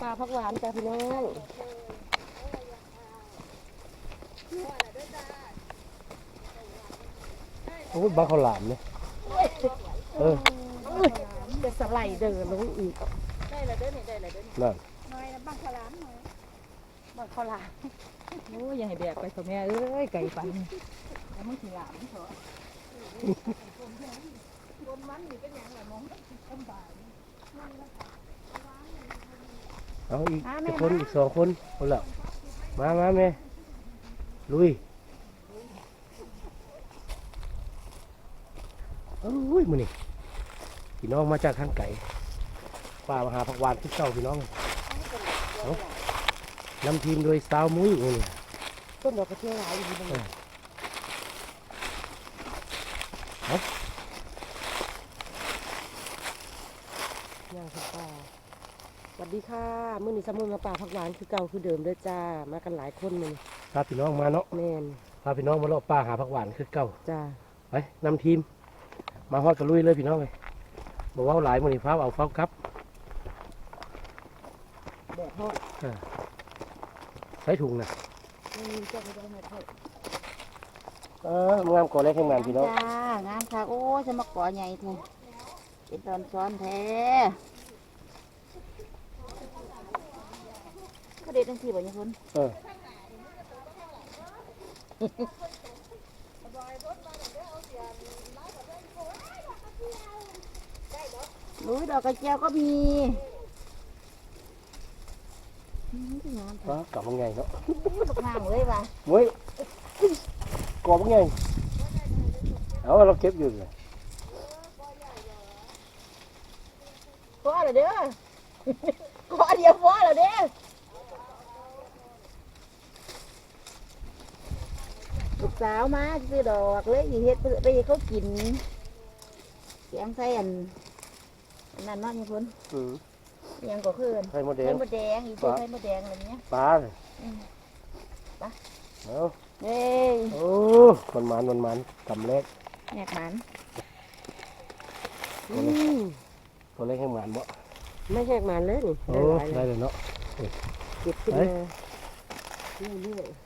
ปลาพักหวานจ้าพี่น้องโอ้ยบ้าข้าวหลามเนี่ยเออจะสไลเดอร์ลงอีกได้ละเด้อนี่ได้ละเด้อนี่นั่นน้อยนะบ้างขลามหน่อยบักข้าวหลามโอ้ยอย่าให้แบกไปตัวแม่เอ้ยไก่ปันแล้วมึงสิหลามเถอะคนมันนี่เป็นอย่างไรมองลำบาก เอาอีกอีกคนอีกสองคนคนละมามาแม่ลุยเอ้ยมือนี่พี่น้องมาจากทางไก่ป่ามาหาผักหวานที่เจ้าพี่น้องเอานำทีมโดยสาวมุ้ยมือนี่ต้นดอกกระเทียมหลายอยู่ตรงนี้เอ้าย่างคุณป้า สวัสดีค่ะมื้อนี้สมุนมาป่าพักหวานคือเก่าคือเดิมเด้อจ้ามากันหลายคนมื้อนี้พาพี่น้องมาเนาะแม่นพาพี่น้องมาเลาะป่าหาผักหวานคือเก่าจ้าไปนำทีม มาฮอดกันลุยเลยพี่น้องเลยบอกว่าหลายมือนี่ฟ้าเอาฟ้าครับแดดฮอดใช้ถุงนะไม่มีเจ้าไม่ได้มาเถอะเอองามก่อนแรกแข่งงานพี่น้องจ้างามค่ะโอ้ยจะมาก่อใหญ่แท้เป็นตอนซ้อนแท้ เด็ดทั้งสี่บ่ยังคนเออรู้ดอกกระเจียวก็มีอืมงามฟ้ากลับมาไงเนาะลูกงามเลยว่ะเว้ยกรอบไงเอาเราเก็บอยู่เลยพ่อเหรอเด้อพ่อเดียวพ่อเหรอเด้อลูก สาวมาซื้อดอกเลยสิเฮ็ดไปให้เขากินเสียงใส่อันอันนั่นเนาะยังคนอืมยังก็คือไข่มดแดไข่ง มดแดงอีกตัวไข่มดแดงอะไรเนี้ย ปลาเลยอืมไปเอาเฮ้ยโอ้มันมันมันมันกำแรกแยกหมันอืมตัวแรกแข่งงานบ่ไม่แหกมันเลยนี่โอ้ได้หลายได้แล้วเลยเนาะ เก็บขึ้นเอ้มายเรื่อยๆ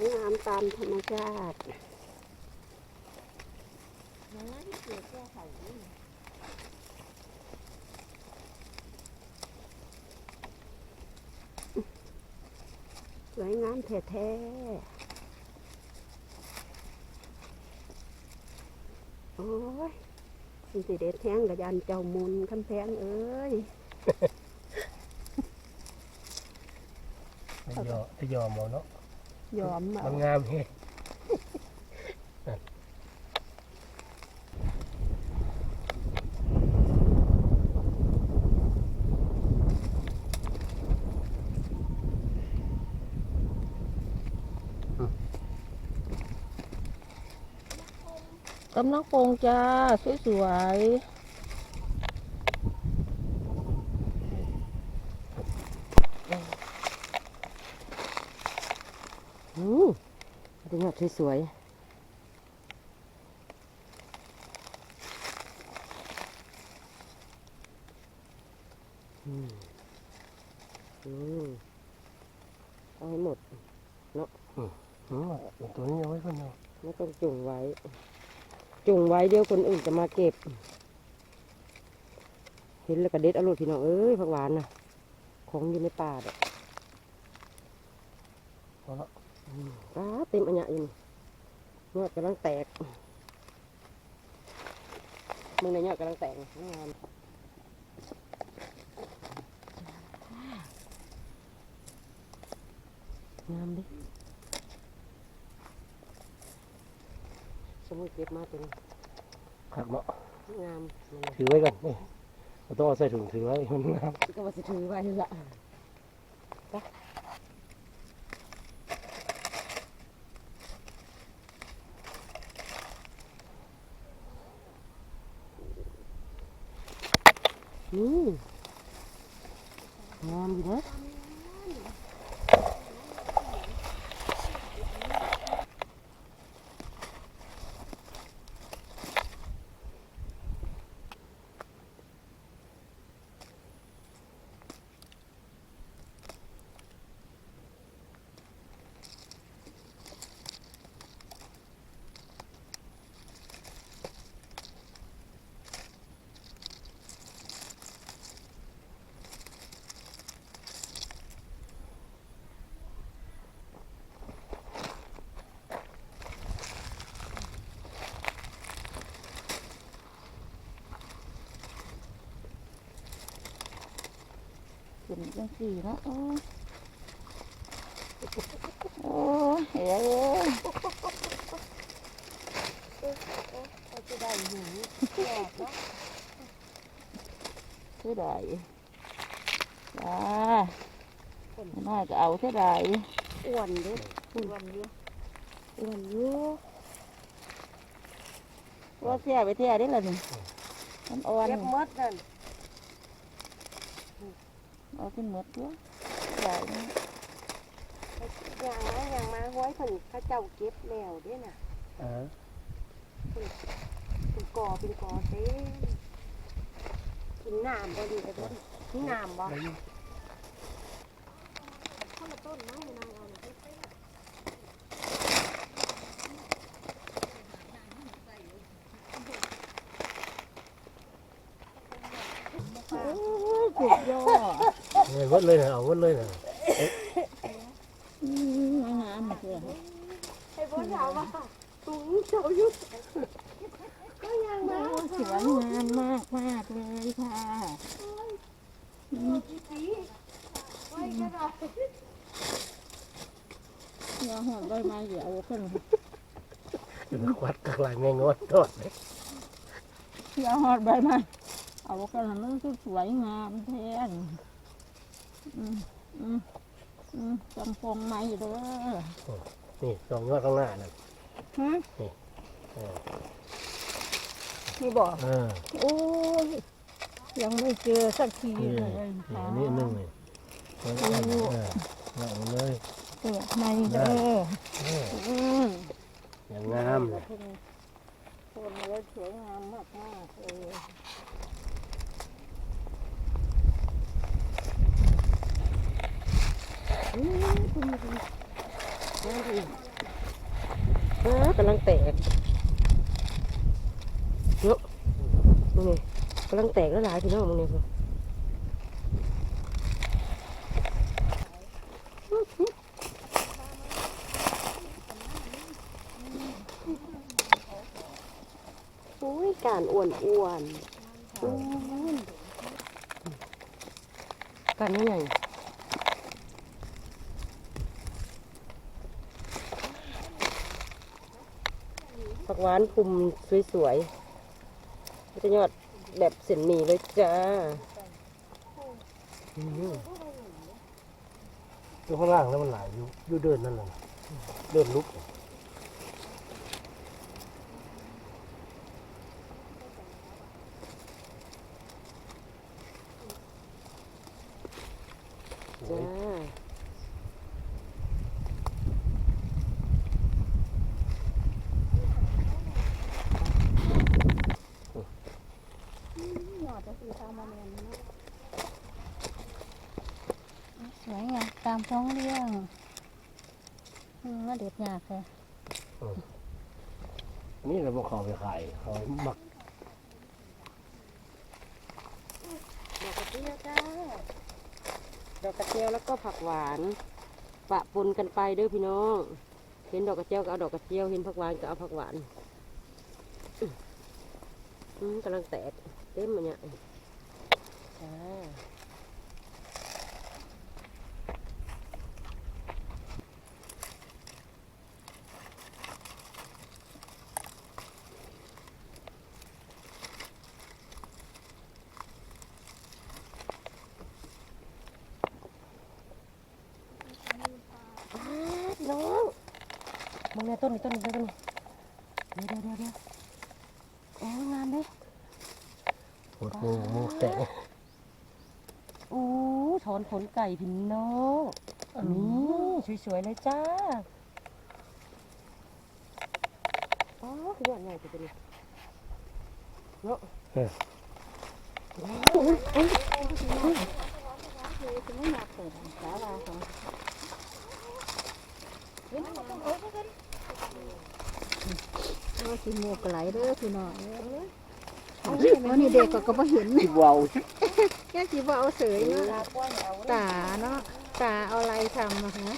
วงามตามธรรมชาติสวยงามแท้ๆโอ้ยมันสิเด็ดแท้งกระยันเจ้ามุนคำแพงเอ้ยไม่ยอมไม่ยอมเอาเนาะ ยอมเอา มันงามเฮ้กำลังโปรงจ้า สวยๆ อืมดูหยอดสวยๆอืมอืมเอาให้หมดอืมตัวนี้เอาไว้ก่อนเนาะไม่ต้องจุ่งไว้ จุ่งไว้เดี๋ยวคนอื่นจะมาเก็บ เห็นแล้วก็เด็ดอร่อยพี่น้องเอ้ยผักหวานน่ะ ของอยู่ในป่าเด็ดพอละ ป้าเต็มอันยะอยู่นี่เงาะกำลังแตกมึงในเงาะกำลังแตกงามงามดิสมมุติเก็บมาตัวนี้ขักเนาะงามนี่ถือไว้กันนี่เราต้องเอาใส่ถุงถือไว้มันงามก็ว่าสิถือไว้ละ นจังสี่เนาะโอ้ยโอ้ยเฮ้ยจะได้หูแก่เนาะเท่าไหร่จ้าน้อยก็เอาเท่าไหร่อ้วนเด้อ้วนอยู่อ้วนอยู่ว่าเสียไปเที่ยได้ละนี่มันอ่อนเก็บหมดนั่น เอาขึ้นหมดด้วยใหญ่นี่อย่างมาอย่างมาห้อยเพิ่นเขาเจ้าเก็บแล้วเด้น่ะเออเป็นกอเป็นกอเต้กินน้ำบ่ดีแต่ต้นกินน้ำบ่ได้อยู่คนละต้นไม้นางเอาน่ะ โอ้ยสุดยอด เอาวัดเลยนะเอาวัดเลยนะอืมงามมากเลยไอ้บ่ถามว่าตุ้งเจ้าอยู่ก็ยังมาโอ้สวยงามมากมากเลยค่ะอืมไว้ก็ได้เดี๋ยวหอดใบไม้เดี๋ยวเอาขึ้นเป็นควัดกลางแมงงอดทอดเลยเดี๋ยวหอดใบไม้เอาขึ้นมันก็สวยงามแท้ นอืมอืมอืมจำปงไม้เด้อนี่สองยอดข้างหน้านั่นฮะเออนี่บอกเออโอ้ยยังไม่เจอสักทีนี่เลนี่ยอันนี้หนึ่งเลยเออเออเอาเลยเปิดในเด้อเอออืมอย่างงามเลยคนเลยสวยงามมากมากๆเลย อืมคุณคุณมาดิเออ กำลังแตกเนาะมึงนี่กำลังแตกแล้วหลายพี่น้องมึงนี่พุ่นโอ้ยการอ้วนอ้วนการนี่ไง ผักหวานคุมสวยๆมันจะยอดแบบเส้นหมี่เลยจ้าอืมอยู่ข้างล่างแล้วมันหลายอยู่อยู่เดินนั่นแหละเดินลุกจ้า หยอดก็คือทำมาเนียนนะสวยงามตามท้องเรื่องอืมเด็ดยากเลยนี่เราบอกเขาไปขายเขาหมักดอกกระเจียวจ้าดอกกระเจียวแล้วก็ผักหวานปะปนกันไปเด้อพี่น้อง เห็นดอกกระเจียวก็เอาดอกกระเจียว เห็นผักหวานก็เอาผักหวานอืมกำลังแตกเต็มมันเนี่ย จ้าแม่ต้นนี้ต้นนี้ต้นนี้เดี๋ยวเดี๋ยวเดี๋ยวเดี๋ยวโอ้ยงามเด้ปวดมือมือแตกโอ้ถอนขนไก่พี่น้องนี่สวยๆเลยจ้าอ๋อคือยอดใหญ่ตัวนี้เนาะโอ้สิ หมูกไหลเด้อพี่น้องเอ้ยวันนี้เด็กก็ก็บ่เห็นที่เว้าแค่สิบ่เอาเสยเนาะตาเนาะตาเอาอะไรทำอะฮะ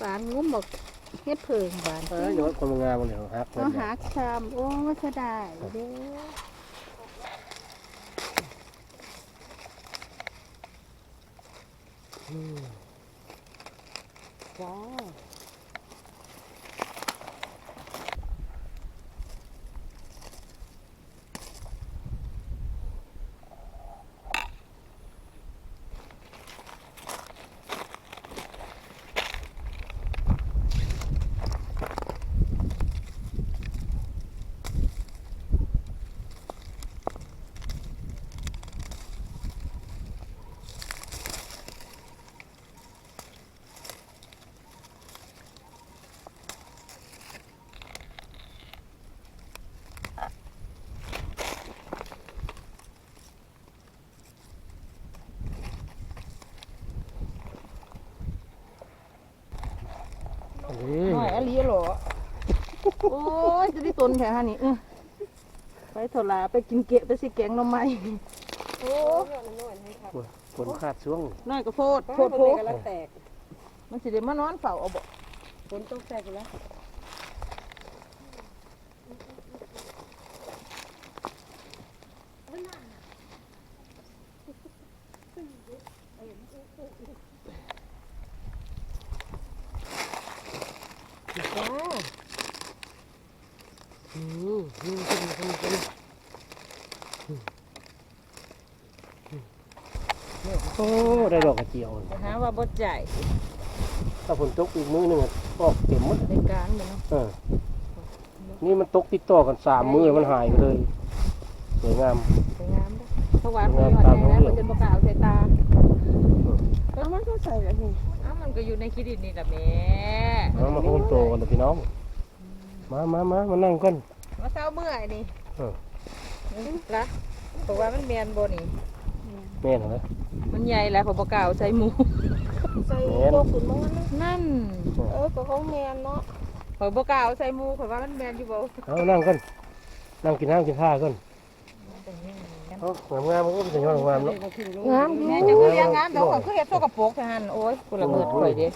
ปานงุ้มบอกเฮ็ดเพิงบานเอ้ยเดี๋ยวคนงานมันเดี๋ยวฮักเอาหาชามโอ้ก็ได้เด้อจ้า หน่อยอะลีเหรอ โอ้ยจะได้ตนแถวนี้เออไปโทลาไปกินเกะไปสิแกงหน่อไม้โอ้ฝนขาดช่วงน้อยก็โพดโพโพดดโพโพดดกำลังแตกมันสิได้มานอนเฝ้าเอาบ่ฝนตกแตกอยู่แล้ว จ้าอืมนี่ขึ้นมาขึ้นมาขึ้นมา โอ้ได้ดอกกระเจียวจะหาว่าบ่ใจถ้าฝนตกอีกมื้อหนึงอะออกเต็มหมดในการเนาะเออนี่มันตกติดต่อกันสามมื้อมันหายไปเลยสวยงาม สวยงามเด้อเพราะว่าเพิ่นว่าแน่แล้วเพิ่นจะบ่กล้าเอาใส่ตาเอ้ามันก็ใส่แบบนี้อ้าวมันก็อยู่ในคิดินนี่ล่ะแม่เอามาโฮมโตกันเลยพี่น้อง มามามามานั่งกัน มาเช้าเมื่อยนี่เออ ละเพราะว่ามันแม่นบ่นี่ แม่นเหรอมันใหญ่แล้วเขาบ่กล้าเอาใส่หมูแม่นนั่นเออก็ของแม่นเนาะข่อยบ่กล้าเอาใส่หมูข่อยว่ามันแม่นอยู่บ่เอานั่งกันนั่งกินน้ำกินท่ากันเอางามๆมันก็เป็นยอดงามเนาะงามแม่จะคือยังงามเดี๋ยวข่อยคือเฮ็ดโซกระโปรกทหารโอ้ยกูละเมิดข่อยเด้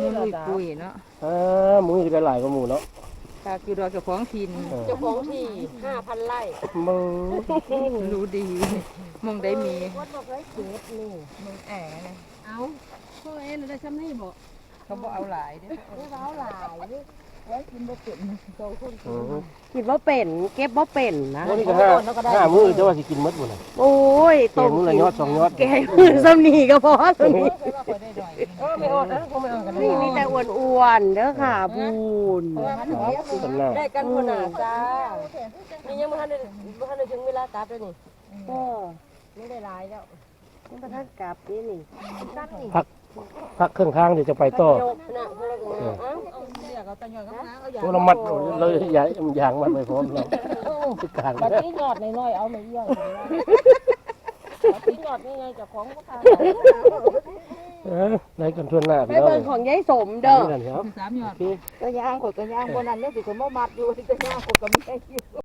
มันลุยปุยเนาะอ่ามือจะหลายกว่าหมูเนาะ ถ้าคือดอกเจ้าของถิ่นเออเจ้าของที่ห้าพันไร่มือรู้ดีมองได้มีวัดบอกไว้เจ็ดนี่มึงแอนะเอาพ่อเอ็นได้ซ้ำนี่บอกเขาบ่เอาหลายเด้อไม่เว้าหลายนี่ ไว้กินบ่เป็นสองคนอือคิดว่าเป็น เก็บว่าเป็นนะโอ้นี่ก็ห้าห้ามือจะว่าสิกินหมดหมดเลยโอ้ยเกมือละยอดสองยอดแกงมือซ้ำนี่ก็พอซ้ำนี่เคยว่าข่อยได้หน่อยเออไม่อดนะคงไม่อดกันนี่มีแต่อ้วนๆเด้อค่ะบูนเพราะว่ามันเสียกันหน้าได้กันคนหนาจ้านี่ยังไม่ทันได้ไม่ทันได้ถึงเวลากลับเลยนี่ก็ไม่ได้หลายแล้วยังไม่ทันกลับนี่นี่ซ้ำนี่ พักเครื่องทางเดี๋ยวจะไปต่อโยกนะเพื่อนก็เอ้าเอาเรียกเอาตะหยอดกับน้ำเอาอย่าตัวเรามัดเลยใหญ่ยางมัดไปพร้อมแล้วติดกลางบัดนี้หยอดน้อยๆเอาไม่ย่อยบัดนี้หยอดนี่ไงเจ้าของก็ทานเออได้กันทั่วหน้าไปพี่น้องเบิ่งของยายสมเด้อนี่นั่นครับสามหยอโอดเคก็ย่างข่อยก็ย่างบนนั้นเนี่ยสิข่อยบ่มัดอยู่ที่ก็ย่างข่อยก็มีอยู่